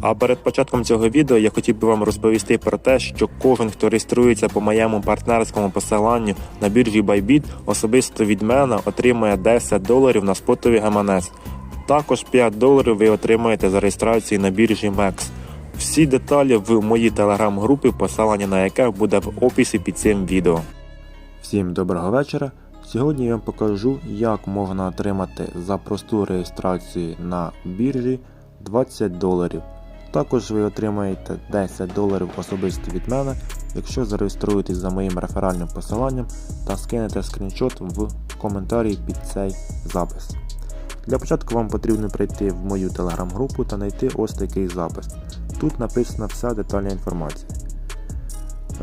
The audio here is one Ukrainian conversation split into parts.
А перед початком цього відео я хотів би вам розповісти про те, що кожен, хто реєструється по моєму партнерському посиланню на біржі Bybit, особисто від мене отримує 10 доларів на спотовий гаманець. Також 5 доларів ви отримаєте за реєстрацію на біржі MEX. Всі деталі в моїй телеграм-групі, посилання на яке буде в описі під цим відео. Всім доброго вечора. Сьогодні я вам покажу, як можна отримати за просту реєстрацію на біржі 20 доларів. Також ви отримаєте 10 доларів особисто від мене, якщо зареєструєтесь за моїм реферальним посиланням та скинете скріншот в коментарі під цей запис. Для початку вам потрібно прийти в мою телеграм-групу та знайти ось такий запис. Тут написана вся детальна інформація.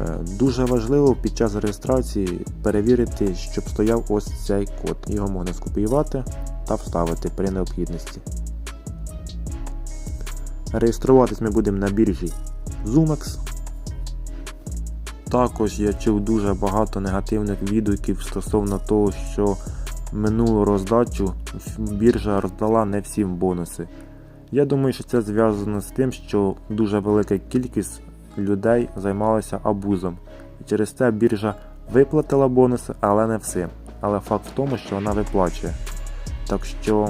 Е, Дуже важливо під час реєстрації перевірити, щоб стояв ось цей код. Його можна скопіювати та вставити при необхідності. Реєструватись ми будемо на біржі Zumex. Також я чув дуже багато негативних відгуків стосовно того, що минулу роздачу біржа роздала не всім бонуси. Я думаю, що це зв'язано з тим, що дуже велика кількість людей займалася абузом. І через це біржа виплатила бонуси, але не всім. Але факт в тому, що вона виплачує. Так що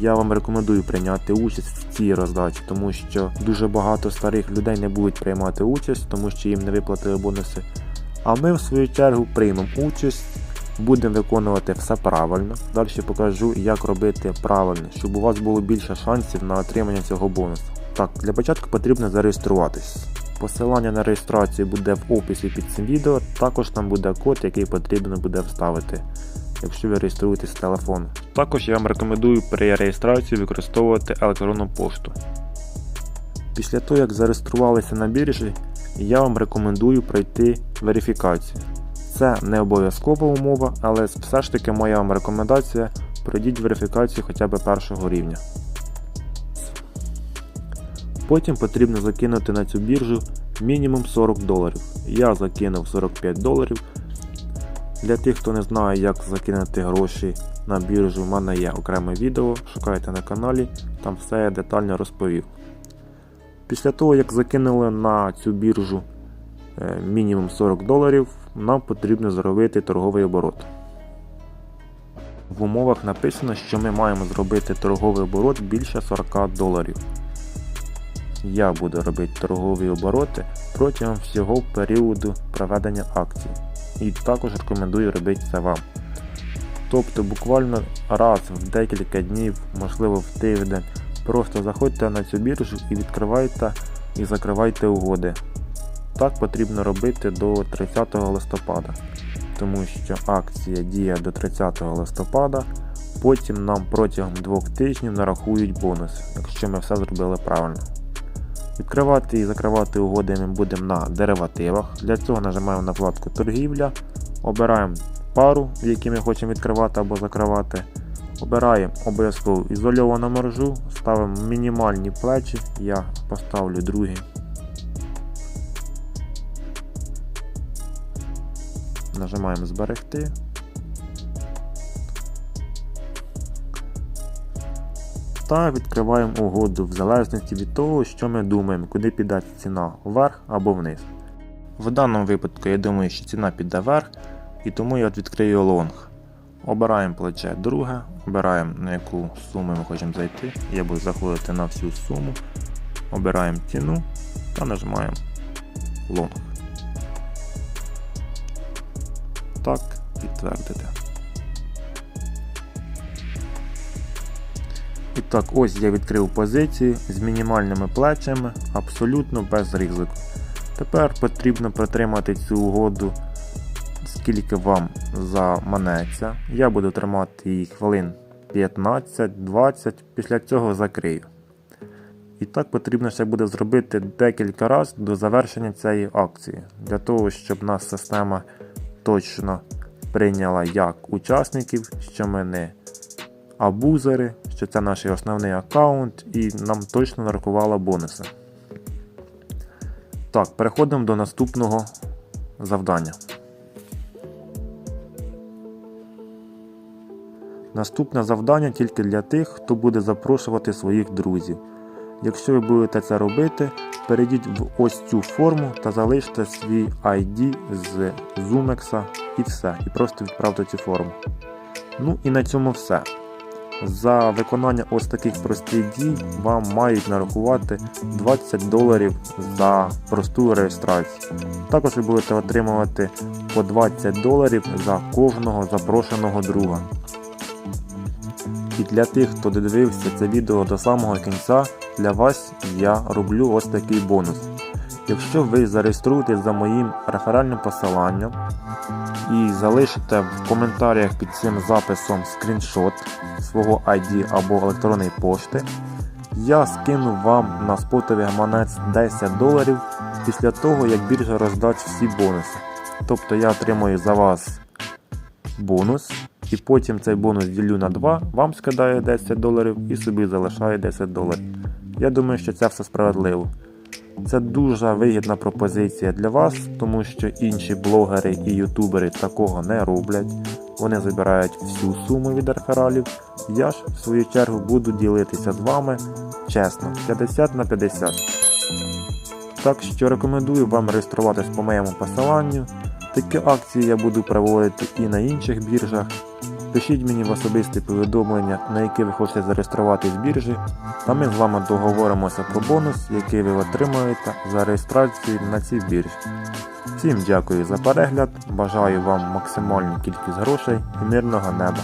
я вам рекомендую прийняти участь в цій роздачі, тому що дуже багато старих людей не будуть приймати участь, тому що їм не виплатили бонуси. А ми, в свою чергу, приймемо участь, будемо виконувати все правильно. Далі покажу, як робити правильно, щоб у вас було більше шансів на отримання цього бонусу. Так, для початку потрібно зареєструватись. Посилання на реєстрацію буде в описі під цим відео, також там буде код, який потрібно буде вставити якщо ви реєструєтесь з телефону. Також я вам рекомендую при реєстрації використовувати електронну пошту. Після того, як зареєструвалися на біржі, я вам рекомендую пройти верифікацію. Це не обов'язкова умова, але все ж таки моя вам рекомендація пройдіть верифікацію хоча б першого рівня. Потім потрібно закинути на цю біржу мінімум 40 доларів. Я закинув 45 доларів. Для тих, хто не знає, як закинути гроші на біржу, в мене є окреме відео, шукайте на каналі, там все я детально розповів. Після того, як закинули на цю біржу е, мінімум 40 доларів, нам потрібно зробити торговий оборот. В умовах написано, що ми маємо зробити торговий оборот більше 40 доларів. Я буду робити торгові обороти протягом всього періоду проведення акції і також рекомендую робити це вам. Тобто буквально раз в декілька днів, можливо в тиждень, просто заходьте на цю біржу і відкривайте і закривайте угоди. Так потрібно робити до 30 листопада, тому що акція діє до 30 листопада, потім нам протягом двох тижнів нарахують бонус, якщо ми все зробили правильно. Відкривати і закривати угоди ми будемо на деривативах. Для цього нажимаємо на вкладку торгівля, обираємо пару, в якій ми хочемо відкривати або закривати. Обираємо обов'язково ізольовану маржу, ставимо мінімальні плечі, я поставлю другі. Нажимаємо зберегти. Та відкриваємо угоду в залежності від того, що ми думаємо, куди піде ціна вверх або вниз. В даному випадку я думаю, що ціна піде вверх, і тому я відкрию лонг. Обираємо плече друге, обираємо на яку суму ми хочемо зайти. Я буду заходити на всю суму. Обираємо ціну та нажимаємо лонг. Так, підтвердити. І так, ось я відкрив позицію з мінімальними плечами, абсолютно без ризику. Тепер потрібно протримати цю угоду, скільки вам заманеться. Я буду тримати її хвилин 15-20, після цього закрию. І так потрібно ще буде зробити декілька разів до завершення цієї акції, для того, щоб нас система точно прийняла як учасників, що ми не абузери, що це наш основний аккаунт і нам точно нарахувала бонуси. Так, переходимо до наступного завдання. Наступне завдання тільки для тих, хто буде запрошувати своїх друзів. Якщо ви будете це робити, перейдіть в ось цю форму та залиште свій ID з Zumex і все. І просто відправте цю форму. Ну і на цьому все. За виконання ось таких простих дій вам мають нарахувати 20 доларів за просту реєстрацію. Також ви будете отримувати по 20 доларів за кожного запрошеного друга. І для тих, хто додивився це відео до самого кінця, для вас я роблю ось такий бонус. Якщо ви зареєструєтесь за моїм реферальним посиланням і залишите в коментарях під цим записом скріншот свого ID або електронної пошти, я скину вам на спотовий гаманець 10 доларів після того, як біржа роздасть всі бонуси. Тобто я отримую за вас бонус, і потім цей бонус ділю на 2, вам скидає 10 доларів і собі залишає 10 доларів. Я думаю, що це все справедливо. Це дуже вигідна пропозиція для вас, тому що інші блогери і ютубери такого не роблять. Вони забирають всю суму від рефералів. Я ж в свою чергу буду ділитися з вами чесно, 50 на 50. Так що рекомендую вам реєструватись по моєму посиланню. Такі акції я буду проводити і на інших біржах. Пишіть мені в особисті повідомлення, на яке ви хочете зареєструвати з біржі, та ми з вами договоримося про бонус, який ви отримаєте за реєстрацію на цій біржі. Всім дякую за перегляд, бажаю вам максимальну кількість грошей і мирного неба.